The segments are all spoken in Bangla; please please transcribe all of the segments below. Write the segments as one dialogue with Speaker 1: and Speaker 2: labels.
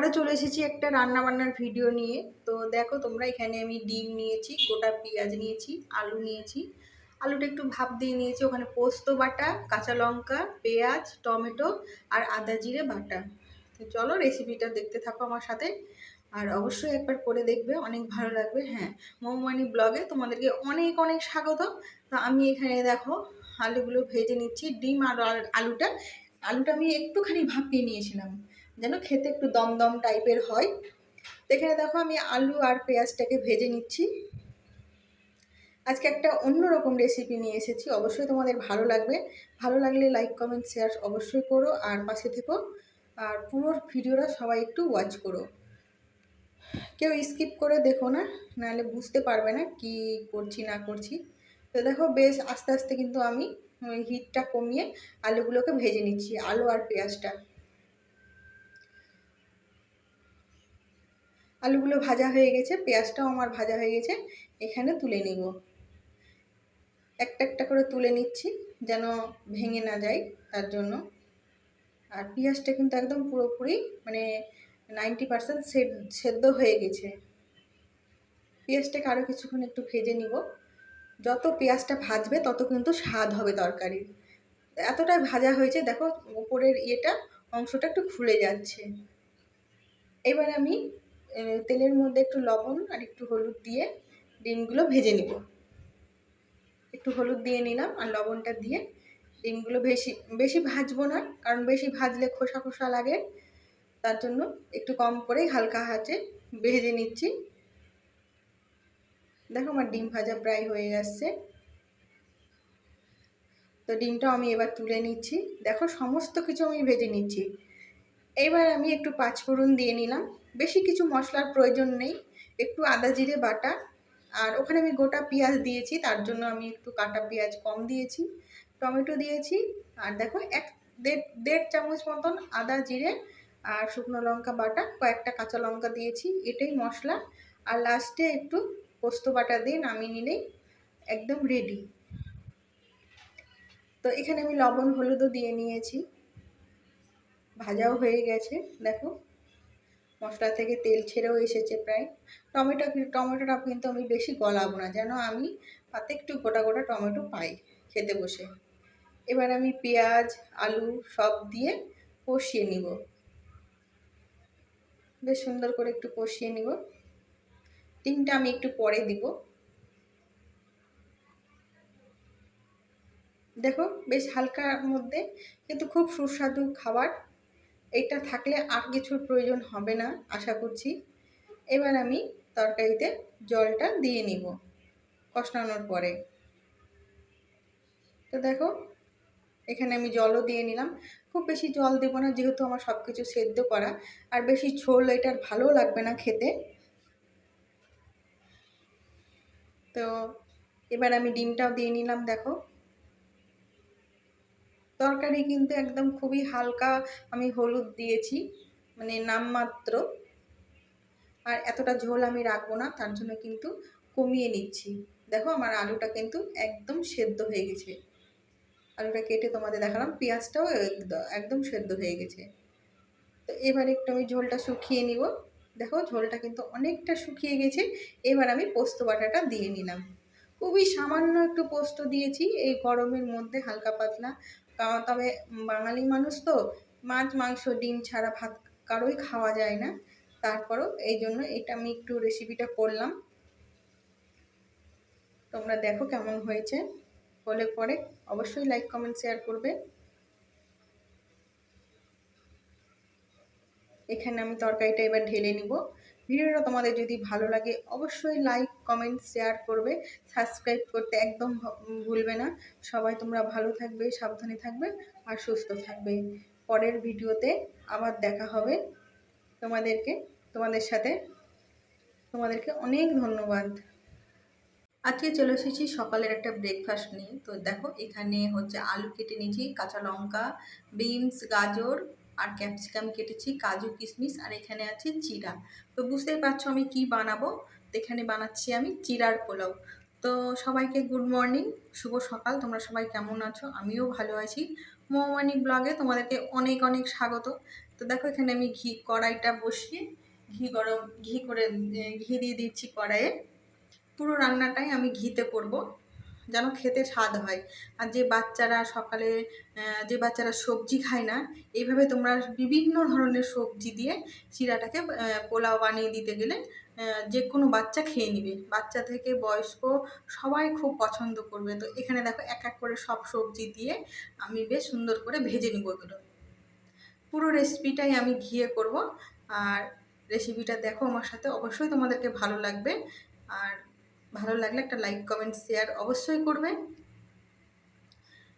Speaker 1: আবারও চলে এসেছি একটা রান্না বান্নার ভিডিও নিয়ে। তো দেখো তোমরা, এখানে আমি ডিম নিয়েছি, গোটা পেঁয়াজ নিয়েছি, আলু নিয়েছি। আলুটা একটু ভাপ দিয়ে নিয়েছি, ওখানে পোস্ত বাটা, কাঁচা লঙ্কা, পেঁয়াজ, টমেটো আর আদা জিরে বাটা। তো চলো রেসিপিটা দেখতে থাকো আমার সাথে। আর অবশ্যই একবার করে দেখবে, অনেক ভালো লাগবে হ্যাঁ। মৌমানি ব্লগে তোমাদেরকে অনেক অনেক স্বাগত। তো আমি এখানে দেখো, আলুগুলো ভেজে নিচ্ছি, ডিম আর আলুটা। আলুটা আমি একটুখানি ভাপিয়ে নিয়েছিলাম। যেন খেতে একটু দমদম টাইপের হয়। তো এখানে দেখো আমি আলু আর পেঁয়াজটাকে ভেজে নিচ্ছি। আজকে একটা অন্যরকম রেসিপি নিয়ে এসেছি, অবশ্যই তোমাদের ভালো লাগবে। ভালো লাগলে লাইক কমেন্ট শেয়ার অবশ্যই করো আর পাশে থেকো। আর পুরো ভিডিওটা সবাই একটু ওয়াচ করো। কেউ স্কিপ করে দেখো না, নাহলে বুঝতে পারবে না কি করছি, না করছি। তো দেখো বেশ আস্তে আস্তে কিন্তু আমি হিটটা কমিয়ে আলুগুলোকে ভেজে নিচ্ছি, আলু আর পেঁয়াজটা। আলুগুলো ভাজা হয়ে গেছে, পেঁয়াজটাও আমার ভাজা হয়ে গেছে, এখানে তুলে নিব। একটা একটা করে তুলে নিচ্ছি যেন ভেঙে না যায় তার জন্য। আর পেঁয়াজটা কিন্তু একদম পুরোপুরি মানে নাইনটি পার্সেন্ট সেদ্ধ হয়ে গেছে। পেঁয়াজটাকে আরও কিছুক্ষণ একটু ভেজে নিব। যত পেঁয়াজটা ভাজবে তত কিন্তু স্বাদ হবে তরকারির এতটাই ভাজা হয়েছে, দেখো উপরের ইয়েটা অংশটা একটু খুলে যাচ্ছে। এবার আমি তেলের মধ্যে একটু লবণ আর একটু হলুদ দিয়ে ডিমগুলো ভেজে নিব। একটু হলুদ দিয়ে নিলাম আর লবণটা দিয়ে ডিমগুলো বেশি বেশি ভাজবো না, কারণ বেশি ভাজলে খোসা খোসা লাগে। তার জন্য একটু কম করেই হালকা হাতে ভেজে নিচ্ছি। দেখো আমার ডিম ভাজা প্রায় হয়ে যাচ্ছে তো ডিমটা আমি এবার তুলে নিচ্ছি। দেখো সমস্ত কিছু আমি ভেজে নিচ্ছি। এবার আমি একটু পাঁচফোড়ন দিয়ে নিলাম। বেশি কিছু মশলার প্রয়োজন নেই। একটু আদা জিরে বাটা। আর ওখানে আমি গোটা পেঁয়াজ দিয়েছি, তার জন্য আমি একটু কাটা পেঁয়াজ কম দিয়েছি, টমেটো দিয়েছি। আর দেখো, এক দেড় দেড় চামচ মতন আদা জিরে আর শুকনো লঙ্কা বাটা, কয়েকটা কাঁচা লঙ্কা দিয়েছি, এটাই মশলা। আর লাস্টে একটু পোস্ত বাটা দিয়ে নামিয়ে নিলেই একদম রেডি তো এখানে আমি লবণ, হলুদও দিয়ে নিয়েছি। ভাজাও হয়ে গেছে, দেখো। মশলা থেকে তেল ছেড়েও এসেছে প্রায়। টমেটো টমেটোটা কিন্তু আমি বেশি গলাবো না, যেন আমি পাতে একটু গোটা গোটা টমেটো পাই খেতে বসে। এবার আমি পেঁয়াজ, আলু সব দিয়ে কষিয়ে নিব। বেশ সুন্দর করে একটু কষিয়ে নিব। ডিমটা আমি একটু পরে দিব। দেখো, বেশ হালকার মধ্যে কিন্তু খুব সুস্বাদু খাবার। এটা থাকলে আর কিছুর প্রয়োজন হবে না, আশা করছি। এবার আমি তরকারিতে জলটা দিয়ে নিব কষানোর পরে। তো দেখো, এখানে আমি জলও দিয়ে নিলাম। খুব বেশি জল দেবো না, যেহেতু আমার সব কিছু সেদ্ধ করা। আর বেশি ঝোল এটার ভালোও লাগবে না খেতে। তো এবার আমি ডিমটাও দিয়ে নিলাম, দেখো। তরকারি কিন্তু একদম খুবই হালকা আমি হলুদ দিয়েছি মানে নামমাত্র। আর এতটা ঝোল আমি রাখব না, তার জন্য কিন্তু কমিয়ে নিচ্ছি। দেখো আমার আলুটা কিন্তু একদম সেদ্ধ হয়ে গেছে। আলুটা কেটে তোমাদের দেখালাম, পেঁয়াজটাও একদ- একদম সেদ্ধ হয়ে গেছে। তো এবার একটু আমি ঝোলটা শুকিয়ে নিব। দেখো ঝোলটা কিন্তু অনেকটা শুকিয়ে গেছে, এবার আমি পোস্ত বাটাটা দিয়ে নিলাম। খুবই সামান্য একটু পোস্ত দিয়েছি, এই গরমের মধ্যে হালকা পাতলা তবে বাঙালি মানুষ তো মাছ, মাংস, ডিম ছাড়া ভাত কারোই খাওয়া যায় না। তারপরও এই জন্য এটা আমি একটু রেসিপিটা করলাম। তোমরা দেখো কেমন হয়েছে। হলে পরে অবশ্যই লাইক কমেন্ট শেয়ার করবে। এখানে আমি তরকারিটা এবার ঢেলে নিব। ভিডিওটা তোমাদের যদি ভালো লাগে, অবশ্যই লাইক কমেন্ট শেয়ার করবে। সাবস্ক্রাইব করতে একদম ভুলবে না। সবাই তোমরা ভালো থাকবে, সাবধানে থাকবে আর সুস্থ থাকবে। পরের ভিডিওতে আবার দেখা হবে তোমাদেরকে, তোমাদের সাথে। তোমাদেরকে অনেক ধন্যবাদ। আজকে চলে এসেছি সকালের একটা ব্রেকফাস্ট নিয়ে। তো দেখো, এখানে হচ্ছে আলু কেটে নিয়েছি, কাঁচা লঙ্কা বিনস গাজর আর ক্যাপসিকাম কেটেছি, কাজু কিশমিশ, আর এখানে আছে চিরা। তো বুঝতেই পারছ আমি কি বানাবো? তো এখানে বানাচ্ছি আমি চিরার পোলাও। তো সবাইকে গুড মর্নিং শুভ সকাল, তোমরা সবাই কেমন আছো? আমিও ভালো আছি। মৌমানি ব্লগে তোমাদেরকে অনেক অনেক স্বাগত। তো দেখো এখানে আমি ঘি, কড়াইটা বসিয়ে ঘি গরম, ঘি করে ঘি দিয়ে দিচ্ছি কড়াইয়ে। পুরো রান্নাটাই আমি ঘিতে করব। যেন খেতে স্বাদ হয়। আর যে বাচ্চারা সকালে যে বাচ্চারা সবজি খায় না, এইভাবে তোমরা বিভিন্ন ধরনের সবজি দিয়ে চিরাটাকে পোলাও বানিয়ে দিতে গেলে যে কোনো বাচ্চা খেয়ে নিবে। বাচ্চা থেকে বয়স্ক সবাই খুব পছন্দ করবে। তো এখানে দেখো এক এক করে সব সবজি দিয়ে আমি বেশ সুন্দর করে ভেজে নিব এগুলো। পুরো রেসিপিটাই আমি ঘিয়ে করব। আর রেসিপিটা দেখো আমার সাথে অবশ্যই তোমাদেরকে ভালো লাগবে। আর ভালো লাগলে একটা লাইক কমেন্ট শেয়ার অবশ্যই করবেন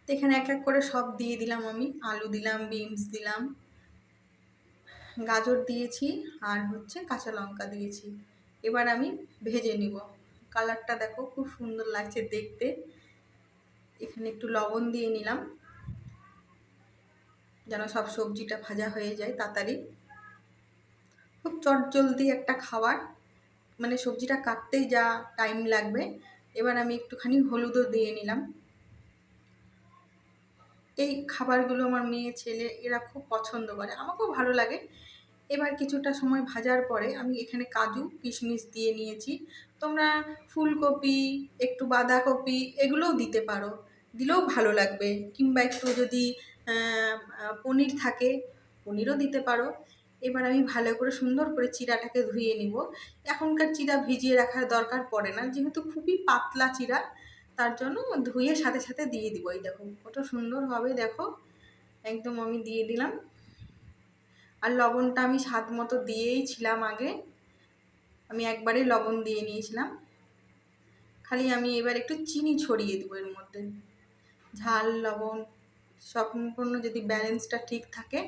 Speaker 1: তো এখানে এক এক করে সব দিয়ে দিলাম আমি। আলু দিলাম বিনস দিলাম, গাজর দিয়েছি আর হচ্ছে কাঁচা লঙ্কা দিয়েছি। এবার আমি ভেজে নিব। কালারটা দেখো খুব সুন্দর লাগছে দেখতে। এখানে একটু লবণ দিয়ে নিলাম। যেন সব সবজিটা ভাজা হয়ে যায় তাড়াতাড়ি। খুব চটজলদি একটা খাবার। মানে সবজিটা কাটতেই যা টাইম লাগবে। এবার আমি একটুখানি হলুদও দিয়ে নিলাম। এই খাবারগুলো আমার মেয়ে, ছেলে, এরা খুব পছন্দ করে, আমাকেও ভালো লাগে। এবার কিছুটা সময় ভাজার পরে আমি এখানে কাজু, কিশমিশ দিয়ে নিয়েছি। তোমরা ফুলকপি, একটু বাঁধাকপি এগুলোও দিতে পারো। দিলেও ভালো লাগবে। কিংবা একটু যদি পনির থাকে, পনিরও দিতে পারো। এবার আমি ভালো করে সুন্দর করে চিরাটাকে ধুয়ে নিব। এখনকার চিরা ভিজিয়ে রাখার দরকার পড়ে না, যেহেতু খুবই পাতলা চিরা, তার জন্য ধুয়ে সাথে সাথে দিয়ে দিব। এই দেখো কত সুন্দর হবে, দেখো, একদম আমি দিয়ে দিলাম। আর লবণটা আমি স্বাদ মতো দিয়েই ছিলাম আগে। আমি একবারে লবণ দিয়ে নিয়েছিলাম। খালি আমি এবার একটু চিনি ছড়িয়ে দেবো এর মধ্যে। ঝাল, লবণ সম্পূর্ণ যদি ব্যালেন্সটা ঠিক থাকে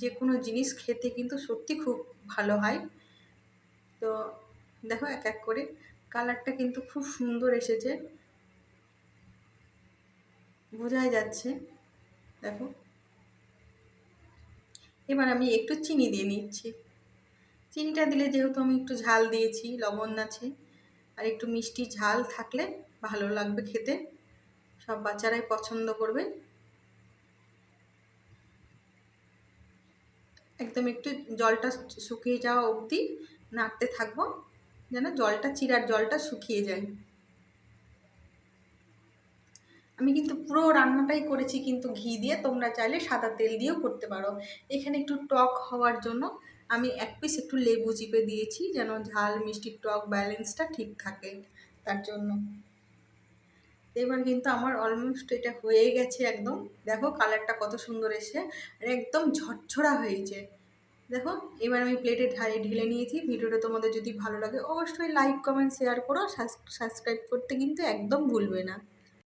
Speaker 1: যে কোনো জিনিস খেতে কিন্তু সত্যি খুব ভালো হয়। তো দেখো এক এক করে কালারটা কিন্তু খুব সুন্দর এসেছে। বোঝাই যাচ্ছে। দেখো। এবার আমি একটু চিনি দিয়ে নিচ্ছি। চিনিটা দিলে যেহেতু আমি একটু ঝাল দিয়েছি, লবণ আছে, আর একটু মিষ্টি ঝাল থাকলে ভালো লাগবে খেতে। সব বাচ্চারাই পছন্দ করবে। একদম একটু জলটা শুকিয়ে যাওয়া অবধি নাড়তে থাকব, যেন জলটা, চিরার জলটা শুকিয়ে যায়। আমি কিন্তু পুরো রান্নাটাই করেছি কিন্তু ঘি দিয়ে, তোমরা চাইলে সাদা তেল দিয়েও করতে পারো। এখানে একটু টক হওয়ার জন্য আমি এক পিস একটু লেবু চিপে দিয়েছি, যেন ঝাল মিষ্টি টক, ব্যালেন্সটা ঠিক থাকে তার জন্য। এবার কিন্তু আমার অলমোস্ট এটা হয়ে গেছে একদম। দেখো কালারটা কত সুন্দর এসে আর একদম ঝরঝরা হয়েছে। দেখো, এবার আমি প্লেটে ঢালে, ঢেলে নিয়েছি। ভিডিওটা তোমাদের যদি ভালো লাগে, অবশ্যই লাইক কমেন্ট শেয়ার করো। সাবস্ক্রাইব করতে কিন্তু একদম ভুলবে না।